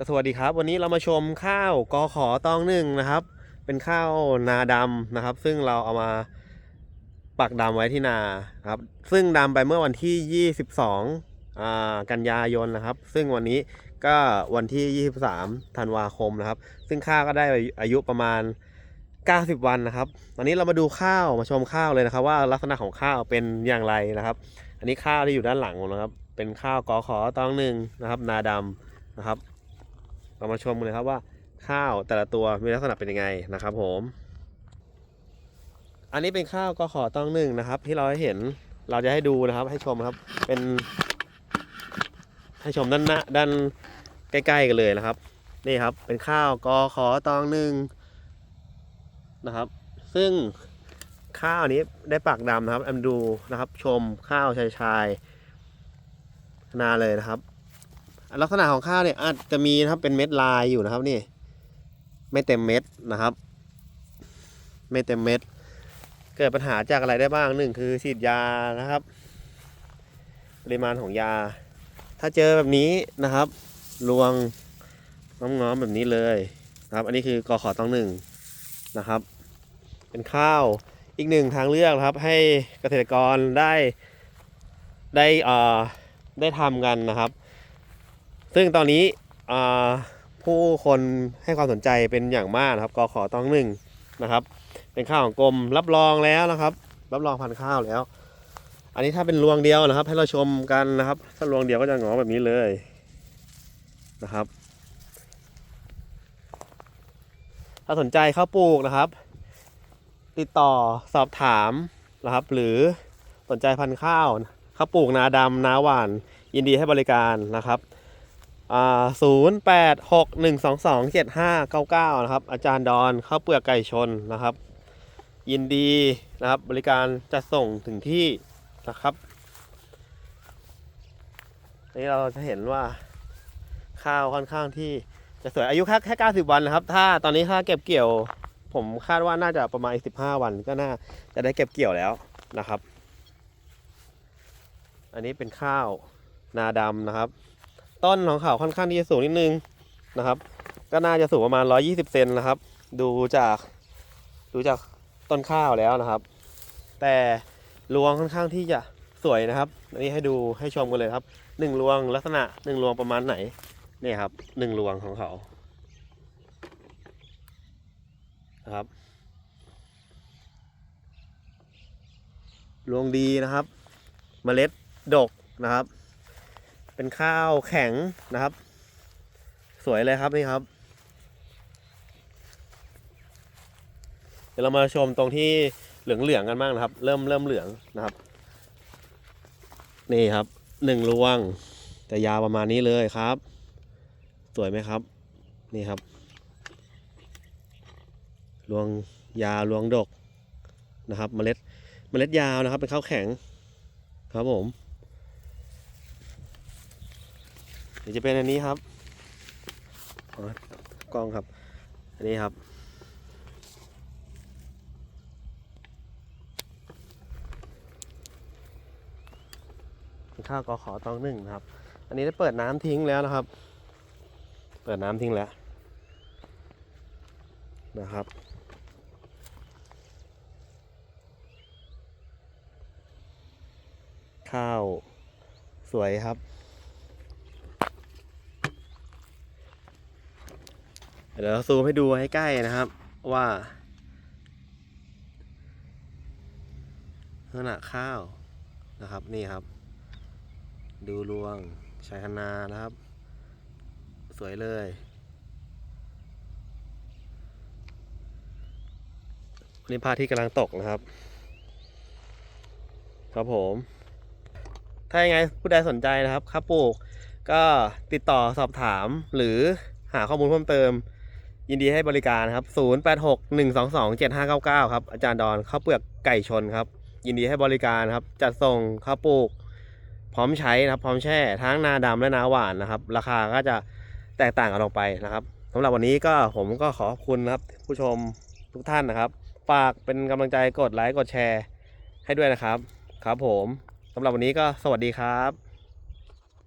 ก็สวัสดีครับ วันนี้เรามาชมข้าวกอขอตองหนึ่งนะครับ เป็นข้าวนาดำนะครับ ซึ่งเราเอามาปักดำไว้ที่นาครับ ซึ่งดำไปเมื่อวันที่ 22อ่ากันยายนนะครับ ซึ่งวันนี้ก็วันที่ 23 ธันวาคมนะครับ ซึ่งข้าวก็ได้อายุประมาณ 90 วันนะครับตอนนี้เรามาดูข้าวมาชมข้าวเลยนะครับ ว่าลักษณะของข้าวเป็นอย่างไรนะครับ อันนี้ข้าวที่อยู่ด้านหลังผมนะครับ เป็นข้าวกอขอตองหนึ่งนะครับ นาดำนะครับ เรามาชมกันเลยครับว่าข้าวแต่ละตัวมีลักษณะเป็นยังไงนะครับ ผม อันนี้เป็นข้าวกอขอต้องหนึ่งนะครับ ที่เราให้เห็นเราจะให้ดูนะครับ ให้ชมครับ เป็น ให้ชมด้านหน้าด้านใกล้ๆกันเลยนะครับ นี่ครับ เป็นข้าวกอขอตองหนึ่งนะครับ ซึ่งข้าวนี้ได้ปากดำนะครับแอมดูนะครับ ชมข้าวชายชายนาเลยนะครับ ลักษณะของข้าวเนี่ยอาจจะมีนะครับเป็นเม็ดลายอยู่นะครับนี่ ไม่เต็มเม็ดนะครับ ไม่เต็มเม็ด เกิดปัญหาจากอะไรได้บ้างหนึ่งคือฉีดยานะครับ ปริมาณของยา ถ้าเจอแบบนี้นะครับรวงน้อมๆแบบนี้เลยนะครับ อันนี้คือกอขอต้องหนึ่งนะครับ เป็นข้าวอีกหนึ่งทางเลือกครับ ให้เกษตรกรได้ได้เอ่อได้ทำกันนะครับ ซึ่งตอนนี้ผู้คนให้ความสนใจเป็นอย่างมากนะครับกอขอต้องหนึ่งนะครับ เป็นข้าวของกรมรับรองแล้วนะครับ รับรองพันธุ์ข้าวแล้ว อันนี้ถ้าเป็นรวงเดียวนะครับ ให้เราชมกันนะครับ ถ้ารวงเดียวก็จะงอแบบนี้เลยนะครับ ถ้าสนใจเข้าปลูกนะครับ ติดต่อสอบถามนะครับ หรือสนใจพันธุ์ข้าวข้าวปลูกนาดำนาหวาน ยินดีให้บริการนะครับ ศูนย์แปดหกหนึ่งสองสองเจ็ดห้าเก้าเก้านะครับ อาจารย์ดอนข้าวเปลือกไก่ชนนะครับ ยินดีนะครับ บริการจะส่งถึงที่นะครับนนี้เราจะเห็นว่าข้าวค่อนข้างที่จะสวยอายุแค่แค่เก้าสิบวันนะครับ ถ้าตอนนี้ถ้าเก็บเกี่ยว ผมคาดว่าน่าจะประมาณอีกสิบห้าวันก็น่าจะได้เก็บเกี่ยวแล้วนะครับ อันนี้เป็นข้าวนาดำนะครับ ต้นของเขาค่อนข้างที่จะสูงนิดนึงนะครับ ก็น่าจะสูงประมาณ 120 เซนนะครับ ดูจากดูจากต้นข้าวแล้วนะครับ แต่รวงค่อนข้างที่จะสวยนะครับอันนี้ให้ดูให้ชมกันเลยครับหนึ่งรวงลักษณะหนึ่งรวงประมาณไหนนี่ครับหนึ่งรวงของเขานะครับรวงดีนะครับเมล็ดดกนะครับ เป็นข้าวแข็งนะครับ สวยเลยครับนี่ครับ เดี๋ยวเรามาชมตรงที่เหลืองๆกันบ้างนะครับ เริ่มเริ่มเหลืองนะครับ นี่ครับหนึ่งรวง แต่ยาวประมาณนี้เลยครับ สวยไหมครับ นี่ครับรวงยาวรวงดกนะครับ เมล็ดเมล็ดยาวนะครับ เป็นข้าวแข็งครับผม เดี๋ยวจะเป็นอันนี้ครับกล้องครับ อันนี้ครับ ข้าวกอขอตองหนึ่งนะครับ อันนี้ได้เปิดน้ำทิ้งแล้วนะครับ เปิดน้ำทิ้งแล้ว นะครับข้าว สวยครับ เดี๋ยวเราซูมให้ดูให้ใกล้นะครับ ว่าลักษณะข้าวนะครับนี่ครับ ดูรวงชายคนานะครับ สวยเลยวันนี้พระอาที่กำลังตกนะครับ ครับผม ถ้ายังไงผู้ใดสนใจนะครับครับปลูกก็ติดต่อสอบถามหรือหาข้อมูลเพิ่มเติม ยินดีให้บริการครับ 0861227599 ครับ อาจารย์ดอนข้าวเปลือกไก่ชนครับ ยินดีให้บริการครับ จัดส่งข้าวปลูก พร้อมใช้นะครับ พร้อมแช่ทั้งนาดำและนาหวานนะครับ ราคาก็จะแตกต่างกันออกไปนะครับสำหรับวันนี้ก็ผมก็ขอขอบคุณนะครับ ผู้ชมทุกท่านนะครับ ฝากเป็นกำลังใจกดไลค์กดแชร์ ให้ด้วยนะครับ ครับผมสำหรับวันนี้ก็สวัสดีครับ